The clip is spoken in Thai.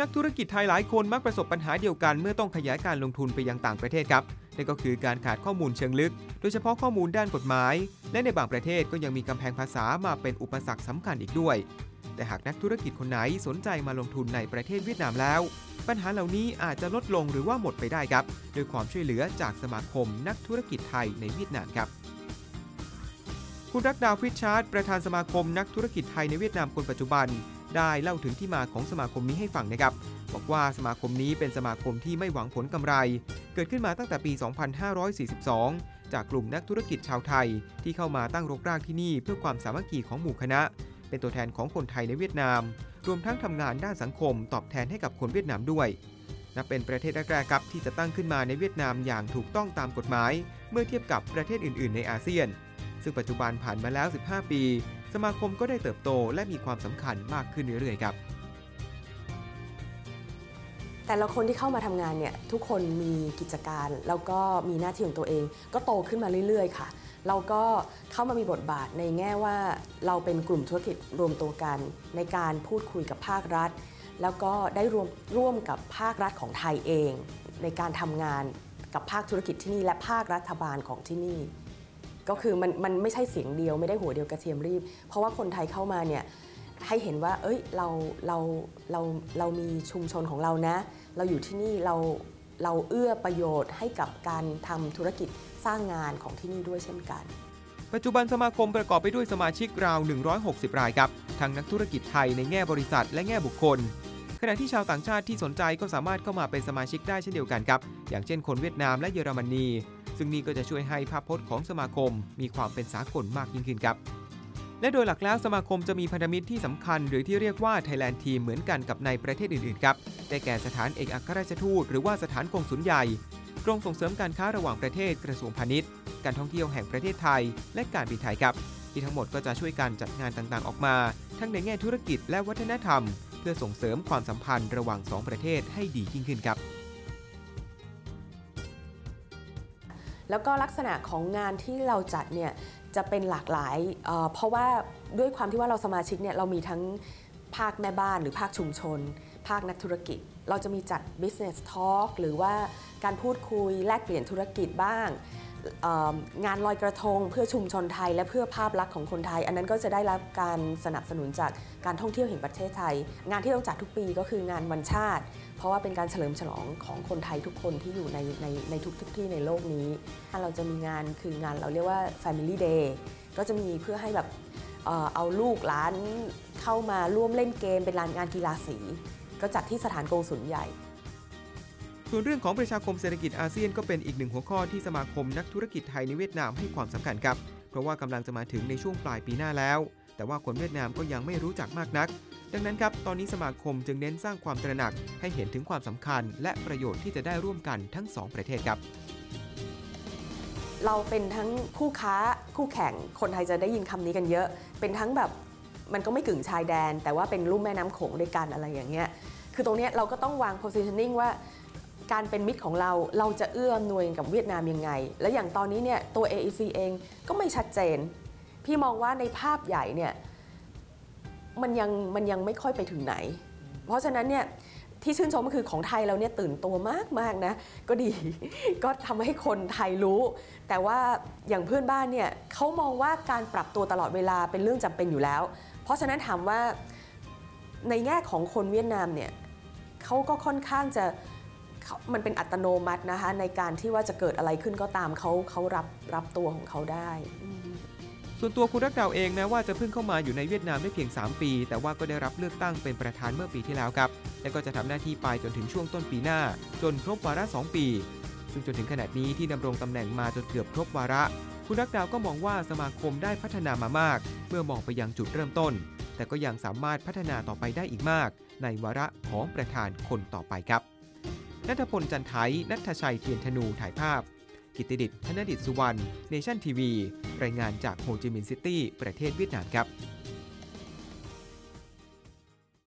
นักธุรกิจไทยหลายคนมักประสบปัญหาเดียวกันเมื่อต้องขยายการลงทุนไปยังต่างประเทศครับนั่นก็คือการขาดข้อมูลเชิงลึก โดยเฉพาะข้อมูลด้านกฎหมาย และในบางประเทศก็ยังมีกำแพงภาษามาเป็นอุปสรรคสำคัญอีกด้วย แต่หากนักธุรกิจคนไหนสนใจมาลงทุนในประเทศเวียดนามแล้ว ปัญหาเหล่านี้อาจจะลดลงหรือว่าหมดไปได้ครับโดยความช่วยเหลือจากสมาคมนักธุรกิจไทยในเวียดนามครับ คุณรักดาวฟิชชาร์ดประธานสมาคมนักธุรกิจไทยในเวียดนามคนปัจจุบัน ได้เล่าถึงที่มาของสมาคมนี้ให้ฟังนะครับ บอกว่าสมาคมนี้เป็นสมาคมที่ไม่หวังผลกำไร เกิดขึ้นมาตั้งแต่ปี 2542 จากกลุ่มนักธุรกิจชาวไทย ที่เข้ามาตั้งรกรากที่นี่เพื่อความสามัคคีของหมู่คณะ เป็นตัวแทนของคนไทยในเวียดนาม รวมทั้งทำงานด้านสังคม ตอบแทนให้กับคนเวียดนามด้วยนับเป็นประเทศแรกๆครับที่จะตั้งขึ้นมาในเวียดนามอย่างถูกต้องตามกฎหมาย เมื่อเทียบกับประเทศอื่น ๆ ในอาเซียน ซึ่งปัจจุบันผ่านมาแล้ว 15 ปี สมาคมก็ได้เติบโตและมีความสำคัญมากขึ้นเรื่อยๆครับ แต่ละคนที่เข้ามาทำงานเนี่ยทุกคนมีกิจการแล้วก็มีหน้าที่ของตัวเอง ก็โตขึ้นมาเรื่อยๆ ค่ะ เราก็เข้ามามีบทบาทในแง่ว่าเราเป็นกลุ่มธุรกิจรวมตัวกัน ในการพูดคุยกับภาครัฐ แล้วก็ได้รวมร่วมกับภาครัฐของไทยเอง ในการทำงานกับภาคธุรกิจที่นี่และภาครัฐบาลของที่นี่ ก็คือมันมันไม่ใช่เสียงเดียวไม่ได้หัวเดียวกระเทียมรีบ เพราะว่าคนไทยเข้ามาเนี่ยให้เห็นว่า เอ้ยเราเราเราเรามีชุมชนของเรานะ เราอยู่ที่นี่เราเราเอื้อประโยชน์ให้กับการทำธุรกิจสร้างงานของที่นี่ด้วยเช่นกัน ปัจจุบันสมาคมประกอบไปด้วยสมาชิกราว 160 รายครับ ทั้งนักธุรกิจไทยในแง่บริษัทและแง่บุคคล ขณะที่ชาวต่างชาติที่สนใจก็สามารถเข้ามาเป็นสมาชิกได้เช่นเดียวกันครับ อย่างเช่นคนเวียดนามและเยอรมนี ซึ่งนี่ก็จะช่วยให้ภาพพจน์ของสมาคมมีความเป็นสากลมากยิ่งขึ้นครับและโดยหลักแล้วสมาคมจะมีพันธมิตรที่สำคัญ หรือที่เรียกว่า Thailand Team เหมือนกันกับในประเทศอื่น ๆ ครับ ได้แก่สถานเอกอัครราชทูต หรือว่าสถานกงสุลใหญ่ กรมส่งเสริมการค้าระหว่างประเทศกระทรวงพาณิชย์ การท่องเที่ยวแห่งประเทศไทย และการบินไทยครับ ที่ทั้งหมดก็จะช่วยกันจัดงานต่าง ๆ ออกมา ทั้งในแง่ธุรกิจและวัฒนธรรม เพื่อส่งเสริมความสัมพันธ์ระหว่างสองประเทศให้ดียิ่งขึ้นครับ แล้วก็ลักษณะของงานที่เราจัดเนี่ยจะเป็นหลากหลายเเพราะว่าด้วยความที่ว่าเราสมาชิกเนี่ยเรามีทั้งภาคแม่บ้านหรือภาคชุมชน ภาคนักธุรกิจ เราจะมีจัด business talk หรือว่าการพูดคุยแลกเปลี่ยนธุรกิจบ้าง งานลอยกระทงเพื่อชุมชนไทย และเพื่อภาพลักษณ์ของคนไทย อันนั้นก็จะได้รับการสนับสนุนจากการท่องเที่ยวแห่งประเทศไทย งานที่ต้องจัดทุกปีก็คืองานวันชาติ เพราะว่าเป็นการเฉลิมฉลองของคนไทยทุกคนที่อยู่ในในในทุกทุกที่ในโลกนี้ เราจะมีงานคืองานเราเรียกว่า Family Day ก็จะมีเพื่อให้แบบเอ่อเอาลูกหลานเข้ามาร่วมเล่นเกมเป็นลานงานกีฬาสี ก็จัดที่สถานกงสุลใหญ่ ส่วนเรื่องของประชาคมเศรษฐกิจอาเซียนก็เป็นอีกหนึ่งหัวข้อที่สมาคมนักธุรกิจไทยในเวียดนามให้ความสำคัญครับ เพราะว่ากำลังจะมาถึงในช่วงปลายปีหน้าแล้ว แต่ว่าคนเวียดนามก็ยังไม่รู้จักมากนัก ดังนั้นครับ ตอนนี้สมาคมจึงเน้นสร้างความตระหนัก ให้เห็นถึงความสำคัญ และประโยชน์ที่จะได้ร่วมกันทั้งสองประเทศครับเราเป็นทั้งคู่ค้าคู่แข่งคนไทยจะได้ยินคำนี้กันเยอะ เป็นทั้งแบบมันก็ไม่กึ่งชายแดน แต่ว่าเป็นลุ่มแม่น้ำโขงด้วยกันอะไรอย่างเงี้ยคือตรงนี้เราก็ต้องวาง positioning ว่า การเป็นมิตรของเราเราจะเอื้ออำนวยกับเวียดนามยังไง และอย่างตอนนี้เนี่ยตัว AEC เองก็ไม่ชัดเจน พี่มองว่าในภาพใหญ่เนี่ยมันยังมันยังไม่ค่อยไปถึงไหน เพราะฉะนั้นเนี่ยที่ชื่นชมก็คือของไทยเราเนี่ยตื่นตัวมากมากนะ ก็ดี ก็ทำให้คนไทยรู้ แต่ว่าอย่างเพื่อนบ้านเนี่ยเขามองว่าการปรับตัวตลอดเวลาเป็นเรื่องจำเป็นอยู่แล้ว เพราะฉะนั้นถามว่าในแง่ของคนเวียดนามเนี่ยเขาก็ค่อนข้างจะ มันเป็นอัตโนมัตินะคะในการที่ว่าจะเกิดอะไรขึ้นก็ตามเขาเขารับรับตัวของเขาได้ ส่วนตัวคุณรักดาวเองแม้ว่าจะเพิ่งเข้ามาอยู่ในเวียดนามได้เพียง 3 ปี แต่ว่าก็ได้รับเลือกตั้งเป็นประธานเมื่อปีที่แล้วครับ และก็จะทำหน้าที่ไปจนถึงช่วงต้นปีหน้า จนครบวาระ 2 ปี ซึ่งจนถึงขณะนี้ที่ดำรงตำแหน่งมาจนเกือบครบวาระ คุณรักดาวก็มองว่าสมาคมได้พัฒนามามาก เมื่อมองไปยังจุดเริ่มต้น แต่ก็ยังสามารถพัฒนาต่อไปได้อีกมาก ในวาระของประธานคนต่อไปครับ นัทพลจันไทยนัทชัยเทียนธนูถ่ายภาพ กิตติดิษฐ์ธนดิษฐ์สุวรรณ เนชั่นทีวี รายงานจากโฮจิมินห์ซิตี้ ประเทศเวียดนามครับ